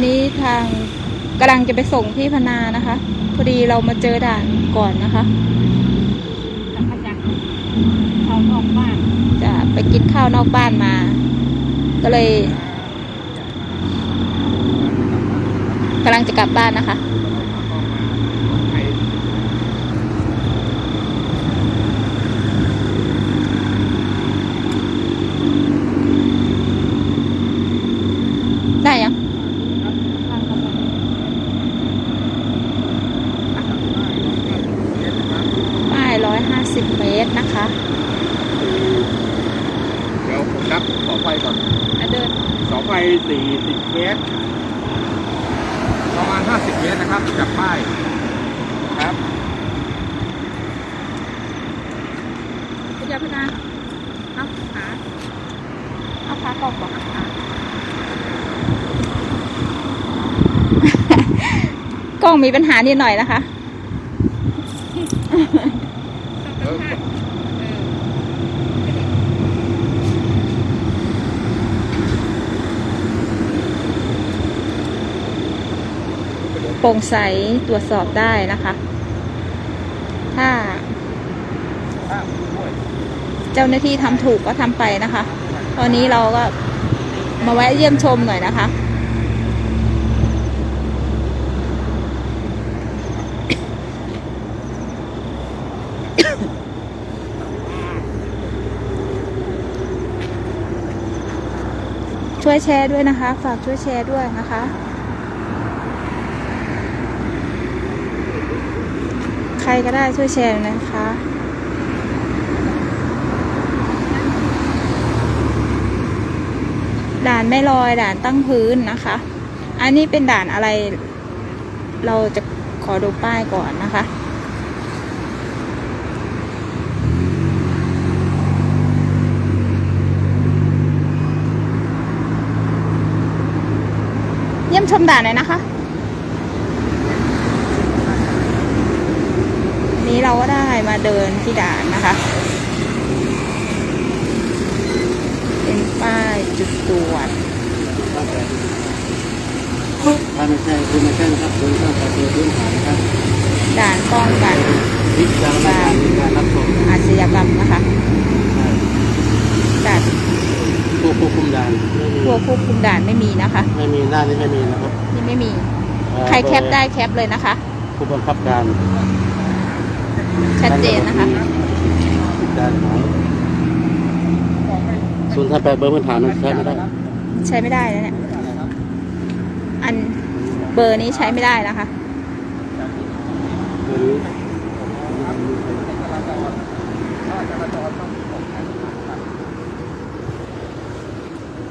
วันนี้ทางกำลังจะไปส่งที่พนานะคะ พอดีเรามาเจอด่านก่อนนะคะแล้วก็จะเข้านอกบ้านจะไปกินข้าวนอกบ้านมา ก็เลยกำลังจะกลับบ้านนะคะ 150 เมตรนะคะ เดี๋ยวผมนับเสาไฟก่อนเดินเสาไฟ40 เมตร ประมาณ 50 เมตรนะครับจับป้ายครับพยาพนะเอาขาเอาขากอกก่อนขาล้องมีปัญหานิดหน่อยนะคะ โปร่งใสตรวจสอบได้นะคะ ถ้า เจ้าหน้าที่ทำถูกก็ทำไปนะคะ ตอนนี้เราก็มาแวะเยี่ยมชมหน่อยนะคะช่วยแชร์ด้วยนะคะ ฝากช่วยแชร์ด้วยนะคะ ใค รก็ได้ช่วยแชร์นะคะด่านไม่ลอยด่านตั้งพื้นนะคะ อันนี้เป็นด่านอะไร เราจะขอดูป้ายก่อนนะคะ เยี่ยมชมด่านหน่อยนะคะ นี้เราก็ได้มาเดินที่ด่านนะคะ เป็นป้ายจุดตรวจถ้าไม่ใช่คือไม่ใช่นะครับคุณต้องปฏิบัติพื้นฐานนะครับด่านป้องกันวิจารณญาณในการรับชมอาชญากรรมนะคะด่านผู้ควบคุมด่านไม่มีพวกควบคุมด่านไม่มีนะคะ ไม่มีหน้านี้ไม่มีนะครับนี่ไม่มีเอ่อใครแคปได้แคปเลยนะคะผู้บังคับการ ชัดเจนนะคะด่านของศูนย์ท่าแปดเบอร์พื้นฐานมันใช้ไม่ได้ใช้ไม่ได้แล้วเนี่ยอันเบอร์นี้ใช้ไม่ได้นะคะหรือ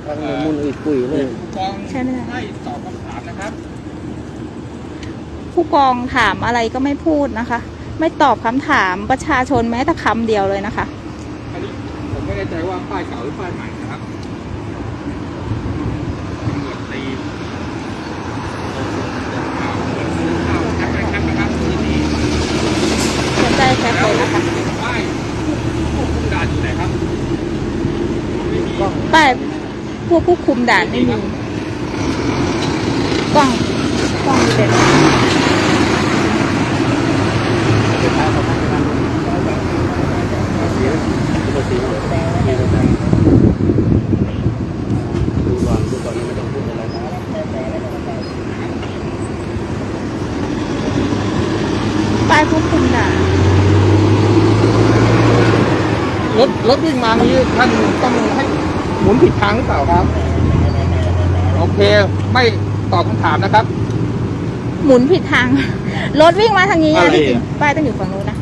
ทางมุนอีกปุ๋ยเลยกองใช่ไหมให้ตอบคำถามนะครับ ผู้กองถามอะไรก็ไม่พูดนะคะ ไม่ตอบคำถามประชาชนแม้แต่คำเดียวเลยนะคะ อันนี้ผมไม่แน่ใจว่าป้ายเก่าหรือป้ายใหม่นะครับตำรวจตีข่าวแคปไปแคปนะครับที่นี่สนใจแคปเลยนะคะป้ายควบคุมด่านอยู่ไหนครับไม่มีป้ายพวกผู้คุมด่านไม่มีกล้องกล้องมีแต่ สุดท้ายเขาให้การภาษีภาษีมีภาษีดูก่อนดูก่อนยังไม่ต้องพูดอะไรนะ ป้ายควบคุมด่าน รถรถวิ่งมานี้ท่านต้องให้หมุนผิดทางหรือเปล่าครับ โอเค ไม่ตอบคำถามนะครับ หมุนผิดทาง รถวิ่งมาทางนี้อะอะไรที่จริงอะป้ายต้องอยู่ฝั่งนู้นนะ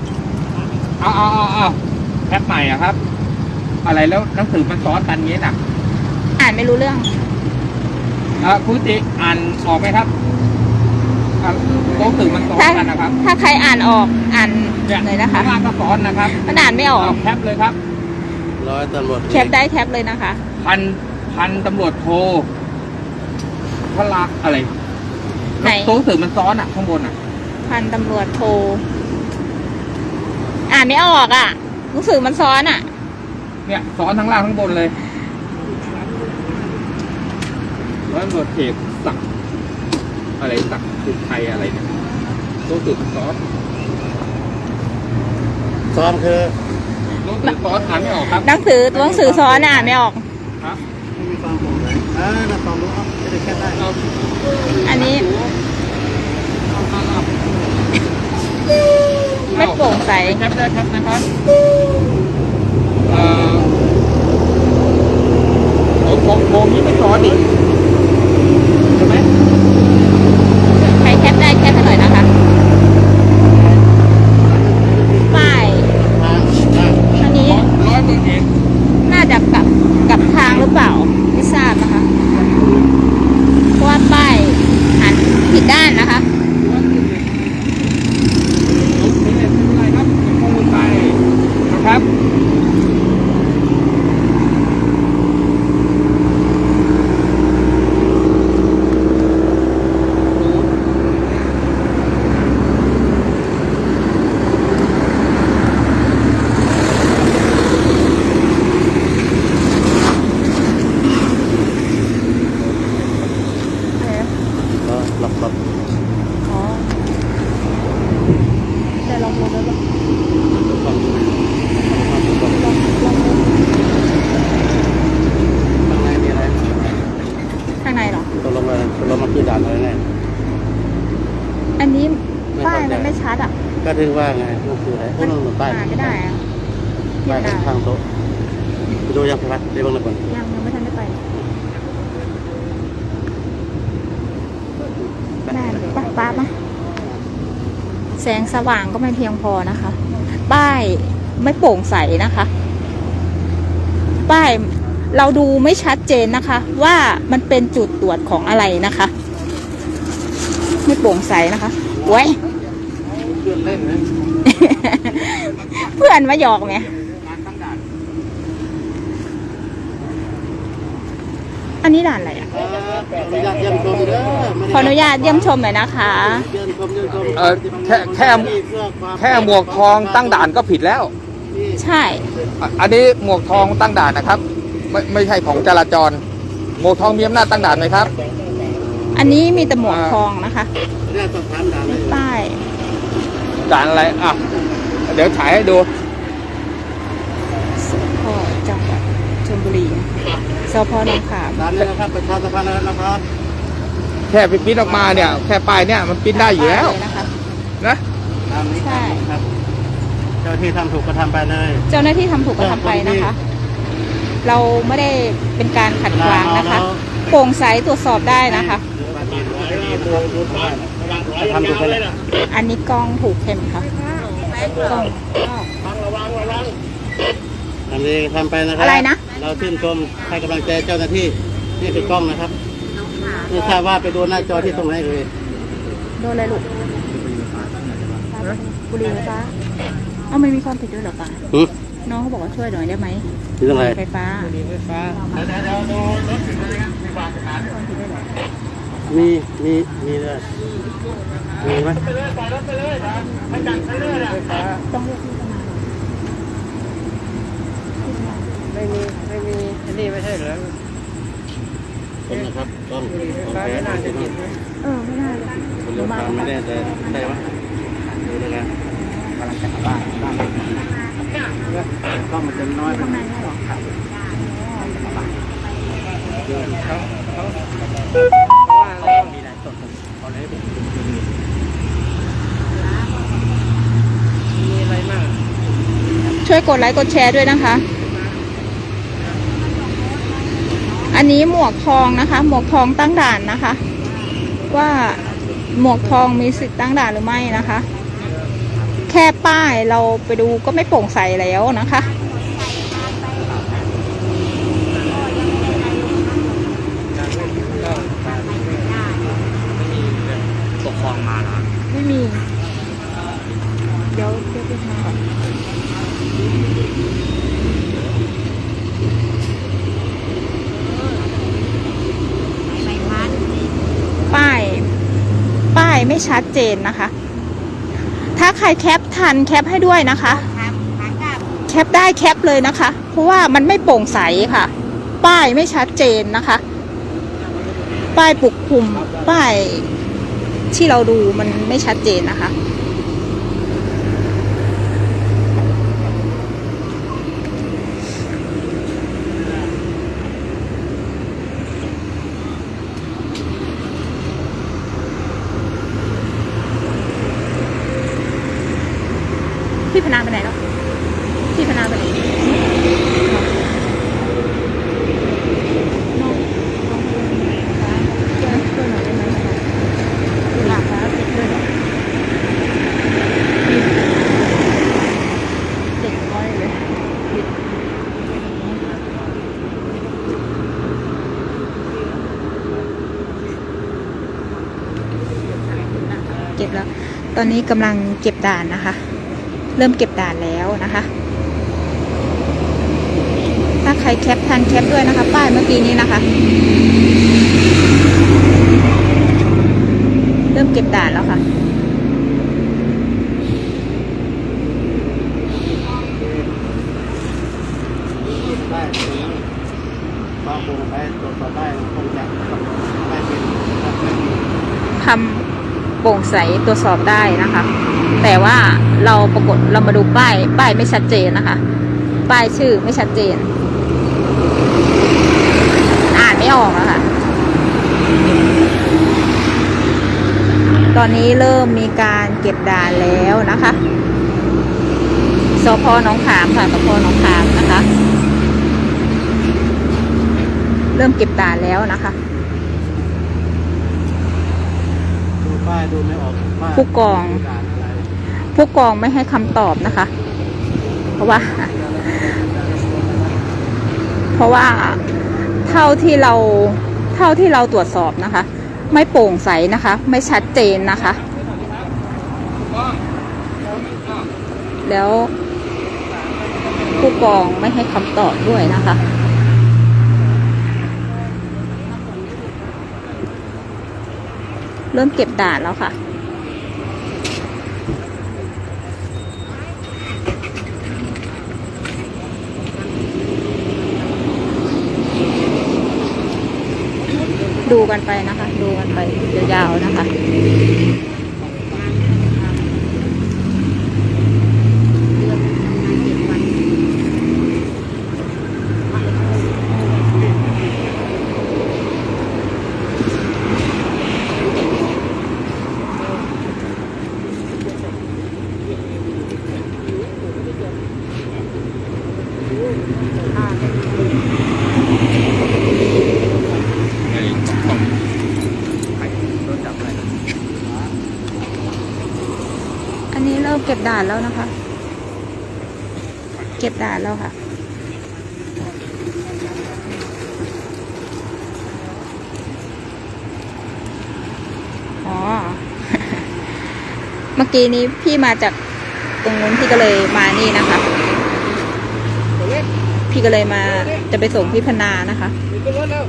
เอาเอาเอาเอาแอปใหม่อะครับ อะไรแล้วหนังสือมันซ้อนกันงี้น่ะอ่านไม่รู้เรื่อง อะคุณติอ่านออกไหมครับอะหนังสือมันซ้อนถ้ากันนะครับถ้าใครอ่านออกอ่านเนี่ยเลยนะคะ ข้างล่างก็ซ้อนนะครับมันอ่านไม่ออก เอาแคปเลยครับ ร้อยตำรวจแคปได้แคปเลยนะคะ พันพันตำรวจโทพละอะไรไหน ตัวหนังสือมันซ้อนอะข้างบนอะ พันตำรวจโทรอ่านไม่ออกอะหนังสือมันซ้อนอะ เนี่ยซ้อนทั้งล่างทั้งบนเลยร้อยตำรวจเอกศักดิ์อะไรตักสุดไทยอะไรเนี่ยรู้สึกซอสซ้อมคือ รู้สึกซอสอ่านไม่ออกครับหนังสือตัวหนังสือซ้อนอ่านไม่ออก ครับไม่มีความโปร่งใสอ่าน้ำตองรู้ครับจะได้แค่ได้เราอันนี้ไม่โปร่งใส แคปได้ครับนะครับเอ่อโอ้โหโมนี้ไม่ซอสดิใช่ไหม ใครแคปได้แคปให้หน่อยนะคะ ป้าย ทางทาง อันนี้ ร้อยหนึ่งเอง น่าจะกลับกลับทางหรือเปล่า ไม่ทราบนะคะ เพราะว่าป้ายหันผิดด้านนะคะ โอเคไม่เป็นไรครับข้อมูลไปนะครับ ก็หลับหลับ อ๋อแต่ลองดูแล้วลอง ฟังดู ข้างในมีอะไรข้างในเหรอตกลงมาตกลงมาคือด่านอะไรแน่อันนี้ไม่ป้ายเข้าใจมันไม่ชัดอะ ก็ถึงว่าไงมันคืออะไรโอ้มันโหป้ายอ่านไม่ได้อะป้ายข้างโต๊ะไปดูยังครับได้บ้างหรือเปล่ายังยังไม่ทันได้ไปได้เลยป้าป้ามา แสงสว่างก็ไม่เพียงพอนะคะ ป้ายไม่โปร่งใสนะคะ ป้ายเราดูไม่ชัดเจนนะคะ ว่ามันเป็นจุดตรวจของอะไรนะคะ ไม่โปร่งใสนะคะไว้ยเพื่อนเล่นนะเพื่อนมาหยอกไหม อันนี้ด่านอะไรอะขออนุญาตเยี่ยมชมเด้อไม่ได้ขออนุญาตยี่ยมชมหน่อยนะคะ มเอ่อแค่แค่ แค่หมวกทองตั้งด่านก็ผิดแล้วใช่ อะอันนี้หมวกทองตั้งด่านนะครับ ไม่ไม่ใช่ของจราจร หมวกทองมีอำนาจตั้งด่านไหมครับอันนี้มีแต่หมวกทองนะคะเรียกสอบถามด่านเลยป้ายด่านอะไรอะเดี๋ยวถ่ายให้ดู สพจังหวัดชลบุรี สพหนองขามด่านนี้นะครับประชาสัมพันธ์นะครับแค่ปริ้นออกมาเนี่ย แค่ป้ายเนี่ยมันปริ้นได้อยู่แล้วป้าเนะคะ นะตามนี้ใช่ครับเจ้าที่ทำถูกก็ทำไปเลยเจ้าหน้าที่ทำถูกก็ทำไปนะคะ เราไม่ได้เป็นการขัดขวางนะคะโปร่งใสตรวจสอบได้นะคะทำถูกไปเลยอันนี้กล้องถูกเข็มค่ะกล้องอันนี้ทำไปนะครัอะไรนะ เราชื่นชมให้กำลังใจเจ้าหน้าที่นี่คือกล้องนะครับไม่ทราบว่าไปดูหน้าจอที่ตรงไหนเลยโดนอะไรลูกบุหรี่ไฟฟ้าเอาไม่มีความผิดด้วยเหรอป้าหือน้องเขาบอกว่าช่วยหน่อยได้ไหมนี่ตรงไหนไฟฟ้ามีมีมีเลยมีไหมต้องเรียกที่ประมาณ ไม่มีไม่มีอันนี้ไม่ใช่เหรอผมนะครับกล้องฟ้าไม่น่าจะติดนะเออไม่น่าเลยคุณลูกค้าไม่แน่ใจได้ไหมดูด้วยกันกำลังจะกลับบ้านบ้านกล้องมันจะน้อยไปข้างในนี่หรอมีหลายต้นเอาเลยมีอะไรมากช่วยกดไลค์กดแชร์ด้วยนะคะ อันนี้หมวกทองนะคะ หมวกทองตั้งด่านนะคะ ว่าหมวกทองมีสิทธิ์ตั้งด่านหรือไม่นะคะ แค่ป้ายเราไปดูก็ไม่โปร่งใสแล้วนะคะ ปกครองมาแล้ว ไม่มี เดี๋ยวเดี๋ยวไปหาก่อนป้าย ป้าย ไม่ชัดเจนนะคะ ถ้าใครแคปทันแคปให้ด้วยนะคะ แคปได้แคปเลยนะคะ เพราะว่ามันไม่โปร่งใสค่ะ ป้ายไม่ชัดเจนนะคะ ป้ายปกคลุมป้ายที่เราดูมันไม่ชัดเจนนะคะ พี่พนาไปไหนแล้ว พี่พนาไปไหน เด็กน้อยเลยเก็บแล้ว ตอนนี้กำลังเก็บด่านนะคะ เริ่มเก็บด่านแล้วนะคะ ถ้าใครแคปทันแคปด้วยนะคะ ป้ายเมื่อกี้นี้นะคะ เริ่มเก็บด่านแล้วค่ะได้ตรงนี้ก็คงไปตรวจสอบได้คงจะไม่เป็นไม่มีทำ โปร่งใสตรวจสอบได้นะคะ แต่ว่าเราปรากฏเรามาดูป้ายป้ายไม่ชัดเจนนะคะ ป้ายชื่อไม่ชัดเจน อ่านไม่ออกอะค่ะตอนนี้เริ่มมีการเก็บด่านแล้วนะคะสพน้องขามค่ะสพน้องขามนะคะ เริ่มเก็บด่านแล้วนะคะ ดู ป้ายดูไม่ออกป้ายผู้กองดูด่านอะไรผู้กองไม่ให้คำตอบนะคะ เพราะว่า เพราะว่าเท่าที่เราเท่าที่เราตรวจสอบนะคะ ไม่โปร่งใสนะคะ ไม่ชัดเจนนะคะ แล้วผู้กองไม่ให้คำตอบด้วยนะคะ เริ่มเก็บด่านแล้วค่ะ ดูกันไปนะคะ ดูกันไปยาวๆนะคะ อันนี้ เก็บด่านแล้วนะคะ เก็บด่านแล้วค่ะ อ๋อ เมื่อกี้นี้พี่มาจากตรงนู้นพี่ก็เลยมานี่นะคะ พี่ก็เลยมาจะไปส่งพี่พนานะคะขึ้นรถแล้ว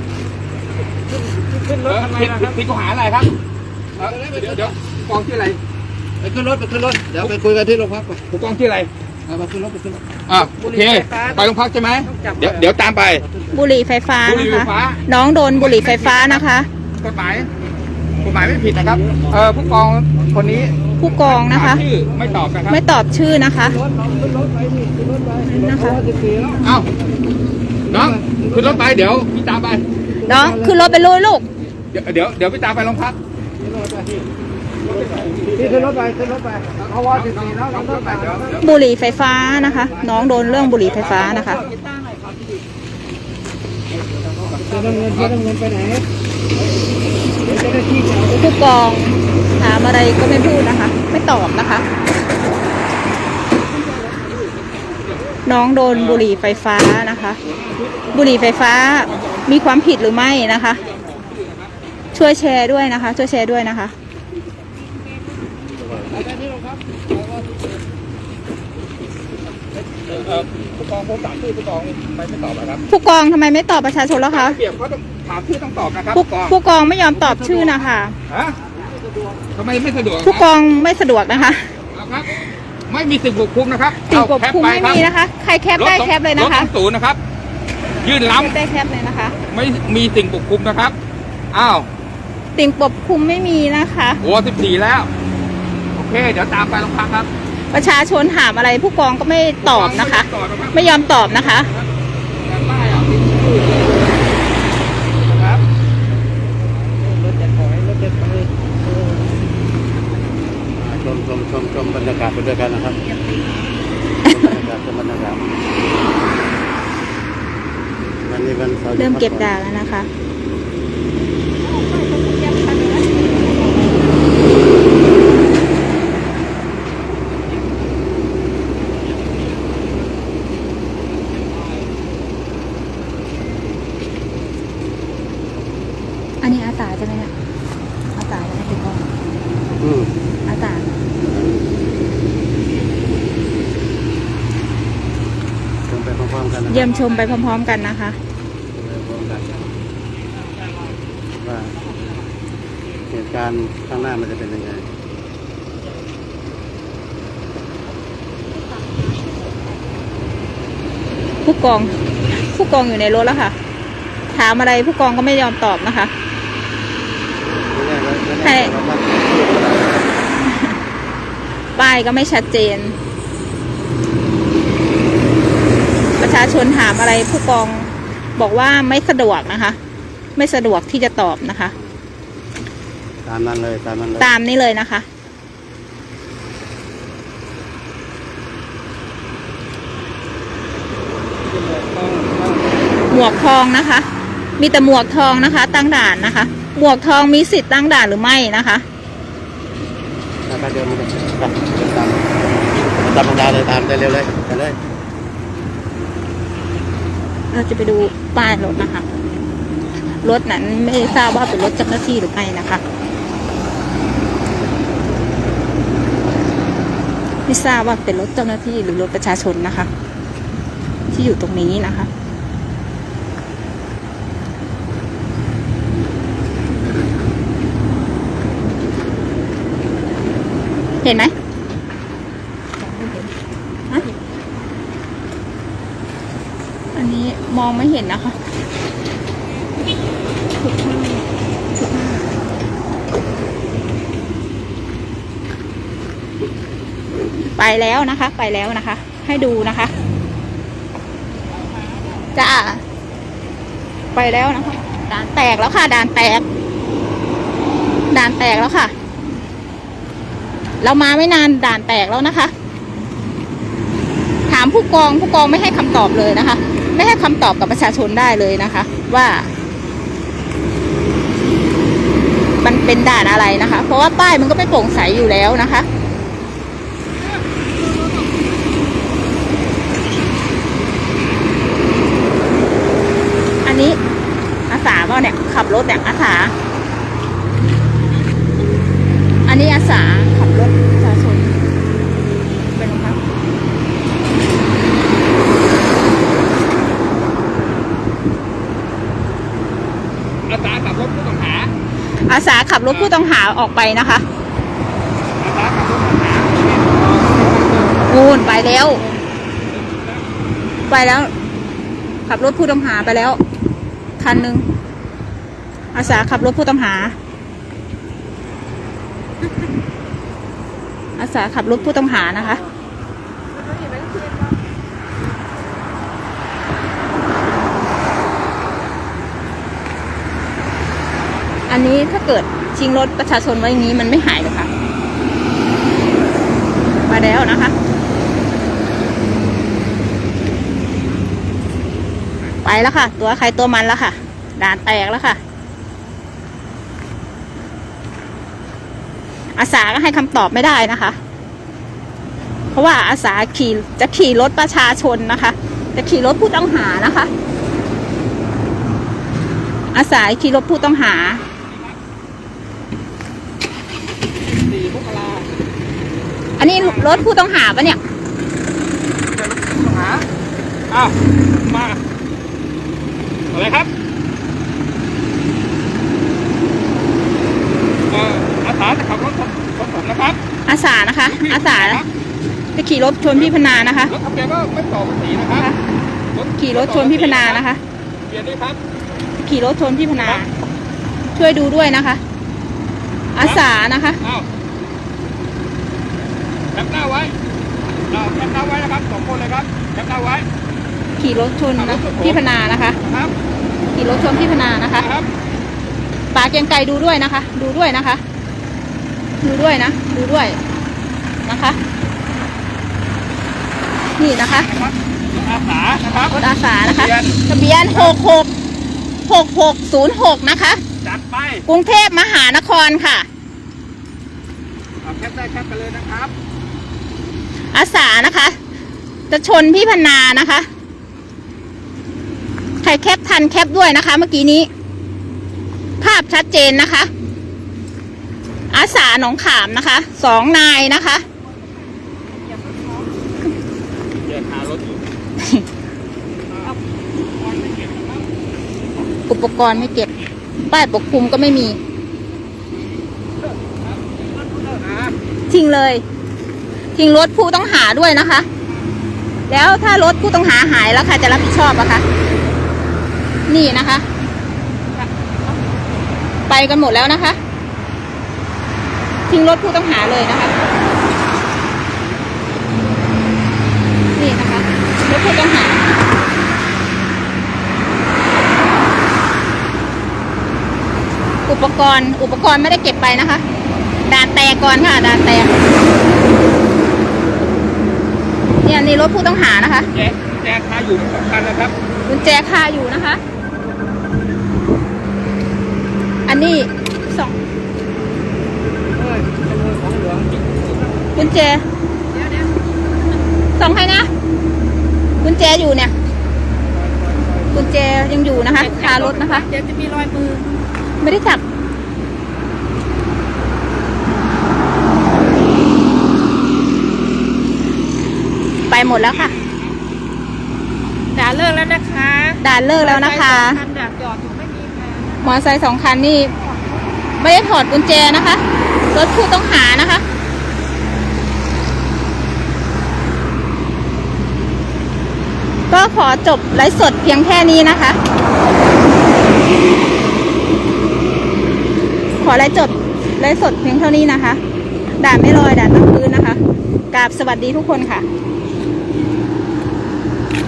ขึ้นรถทำไมนะครับพี่กูหาอะไรครับเออเดี๋ยวเดี๋ยวกองชื่ออะไร ไปขึ้นรถไปขึ้นรถเดี๋ยวไปคุยกันที่โรงพักไปผู้กองชื่ออะไรเอาไปขึ้นรถไปขึ้นรถ อะโอเคไปโรงพักใช่ไหมเดี๋ยวเดี๋ยวตามไป บุหรี่ไฟฟ้าบุหรี่นะไฟคะ ฟ้า น้องโดนบุหรี่ไฟฟ้านะคะ กฎหมายกฎหมายไม่ผิดนะครับเออผู้กองคนนี้ผู้กองนะคะถามชื่อไม่ตอบนะครับไม่ตอบชื่อนะคะนะคะ เอ้าน้องขึ้นรถไปเดี๋ยวพี่ตามไป น้องขึ้นรถไปลุยลูก เดี๋ยวเดี๋ยวเดี๋ยวพี่ตามไปโรงพัก พี่ขึ้นรถไปขึ้นรถไปเขาว่าสิบสี่แล้วขึ้นรถไปเดี๋ยวบุหรี่ไฟฟ้านะคะ น้องโดนเรื่องบุหรี่ไฟฟ้านะคะเสื้อน้ำเงินเสื้อน้ำเงินไปไหนเดี๋ยวเจ้าหน้าที่จะเอาผู้กองถามอะไรก็ไม่พูดนะคะ ไม่ตอบนะคะ น้องโดนบุหรี่ไฟฟ้านะคะ บุหรี่ไฟฟ้ามีความผิดหรือไม่นะคะ ช่วยแชร์ด้วยนะคะ ช่วยแชร์ด้วยนะคะ เออผู้กองผมถามชื่อผู้กองไม่ไม่ตอบนะครับผู้กองทำไมไม่ตอบประชาชนแล้วคะเปรียบเขาต้องถามชื่อต้องตอบนะครับผู้ผู้กองผู้กองไม่ยอมตอบชื่อนะคะ ฮะทำไมไม่สะดวกผู้กองไม่สะดวกนะคะครับครับ ไม่มีสิ่งบุกคุมนะครับสิ่งกบเอาแคปคุมไปไม่รับมีนะคะ ใครแคปได้แคปเลยนะรถคะต้องศูนย์นะครับ ยื่นแคปล้ำได้แคปเลยนะคะไม่มีสิ่งบุกคุมนะครับ อ้าวติ่งปกคลุมไม่มีนะคะ โอ้สิบสี่แล้วโอ เค เดี๋ยวตามไปโรงพักครับ ประชาชนถามอะไรผู้กองก็ไม่ตอบนะคะตอบนะครับไม่ยอมตอบนะคะแต่ป้ายอะติดชื่อเลยนะครับรถจะถอยรถจะไปชมชมชมชมบรรยากาศไปด้วยกันนะครับชมบรรยากาศชมบรรยากาศวันนี้วันเสาร์หยุเริ่มเก็บพัผ่อน ดาวแล้วนะคะ อันนี้อาสาใช่ไหมเนี่ยอาสาใช่ไหมติดกล้อง อืม อาสา ชมไปพร้อมๆกันนะ เยี่ยม ชมไปพร้อมๆกันนะคะพร้อมๆกันว่าเหตุการณ์ข้างหน้ามันจะเป็นยังไงผู้กองผู้กองอยู่ในรถแล้วค่ะ ถามอะไรผู้กองก็ไม่ยอมตอบนะคะไม่แน่ไม่แน่ใช่เราว่าป้ายก็ไม่ชัดเจน ประ ชาชนถามอะไรผู้กองบอกว่าไม่สะดวกนะคะ ไม่สะดวกที่จะตอบนะคะ ตามนั้นเลยตามนั้นเลยตามนี้เลยนะคะ หมวกทองนะคะ มีแต่หมวกทองนะคะ ตั้งด่านนะคะ หมวกทองมีสิทธิ์ตั้งด่านหรือไม่นะคะแล้วก็เดินมาเลยไปเดินตามตามธรรมดาเลยตามได้เร็วเลยไปเลย เราจะไปดูป้ายรถนะคะ รถนั้นไม่ทราบว่าเป็นรถเจ้าหน้าที่หรือไม่นะคะไม่ทราบว่าเป็นรถเจ้าหน้าที่หรือรถประชาชนนะคะ ที่อยู่ตรงนี้นะคะ เห็นไหมฮะอันนี้ มองไม่เห็นนะคะถูกมากถูกมาไปแล้วนะคะ ไปแล้วนะคะ ให้ดูนะคะจ้าไปแล้วนะคะด่านแตกแล้วค่ะด่านแตกด่านแตกแล้วค่ะ เรามาไม่นานด่านแตกแล้วนะคะ ถามผู้กองผู้กองไม่ให้คำตอบเลยนะคะ ไม่ให้คำตอบกับประชาชนได้เลยนะคะ ว่า มันเป็นด่านอะไรนะคะ เพราะว่าป้ายมันก็ไม่โปร่งใสอยู่แล้วนะคะอันนี้อาสาเปล่าเนี่ยขับรถเนี่ยอาสา อันนี้อาสาขับรถประชาชนเป็นครับ อาสาขับรถผู้ต้องหา อาสาขับรถผู้ต้องหาออกไปนะคะอาสาขับรถผู้ต้องหางูนไปแล้ว ไปแล้ว ขับรถผู้ต้องหาไปแล้ว คันหนึ่งอาสาขับรถผู้ต้องหา อาสาขับรถผู้ต้องหานะคะ นี้ถ้าเกิดชิงรถประชาชนไว้อย่างนี้มันไม่หายเลยค่ะไปแล้วนะคะ ไปแล้วค่ะ ตัวใครตัวมันแล้วค่ะ ด่านแตกแล้วค่ะ อาสาก็ให้คำตอบไม่ได้นะคะ เพราะว่าอาสาขี่จะขี่รถประชาชนนะคะ จะขี่รถผู้ต้องหานะคะอาสาขี่รถผู้ต้องหา สี่มกรา อันนี้รถผู้ต้องหาปะเนี่ยจะรถผู้ต้องหาอ้าวมาอะไรครับเอ่ออาสาจะขับรถของของผมนะครับ อาสานะคะ อาสาครับจะขี่รถชนพี่พนานะคะรถทะเบียนก็ไม่ต่อภาษีนะครับขี่รถชนพี่พนานะคะเปลี่ยนด้วยครับ ขี่รถชนพี่พนา ช่วยดูด้วยนะคะคอาสานะคะอ้าว แคปหน้าไว้อ่าแคปหน้าไว้นะครับสองคนเลยครับแคปหน้าไว้ ขี่รถชนนะพี่พนานะคะ ครับขี่รถชนพี่พนานะคะนะครับปลาเกรียงไกรดูด้วยนะคะ ดูด้วยนะคะ ดูด้วยนะ ดูด้วยนะคะ นี่นะคะนะครับอาสานะครับ รถอาสานะคะทะเบียน ทะเบียนหกหกหกหกศูนย์หกนะคะ จัดไปกรุงเทพมหานครค่ะ เอาแคปได้แคปกันเลยนะครับ อาสานะคะ จะชนพี่พนานะคะ ใครแคปทันแคปด้วยนะคะ เมื่อกี้นี้ ภาพชัดเจนนะคะ อาสาหนองขามนะคะ สองนายนะคะอุปกรณ์ไม่เก็บ ป้ายปกคลุมก็ไม่มีทิ้งเลย ทิ้งรถผู้ต้องหาด้วยนะคะ แล้วถ้ารถผู้ต้องหาหายแล้วใครจะรับผิดชอบอะคะ นี่นะคะ ไปกันหมดแล้วนะคะ ทิ้งรถผู้ต้องหาเลยนะคะ นี่นะคะรถผู้ต้องหาอุปกรณ์ อุปกรณ์ไม่ได้เก็บไปนะคะ ด่านแตกก่อนค่ะ ด่านแตก เนี่ยนี่รถผู้ต้องหานะคะแจ๊แจ๊คาอยู่สำคัญนะครับกุญแจคาอยู่นะคะ อันนี้สองเฮ้ยขโมยของหลวงกุญแจสองใครนะกุญแจอยู่เนี่ยกุญแจยังอยู่นะคะคารถนะคะ เดี๋ยวจะมีรอยมือ ไม่ได้จับ ไปหมดแล้วค่ะ ด่าเลิกแล้วนะคะด่านเลิกแล้วนะคะ คันดักจอดอยู่ไม่มีแฟนมอเตอร์ไซค์สองคันนี่ไม่ได้ถอดกุญแจนะคะ รถผู้ต้องหานะคะ ก็ขอจบไลฟ์สดเพียงแค่นี้นะคะ ขอไลฟ์จบไลฟ์สดเพียงเท่านี้นะคะ ด่านไม่ลอยด่านตั้งพื้นนะคะกราบสวัสดีทุกคนค่ะ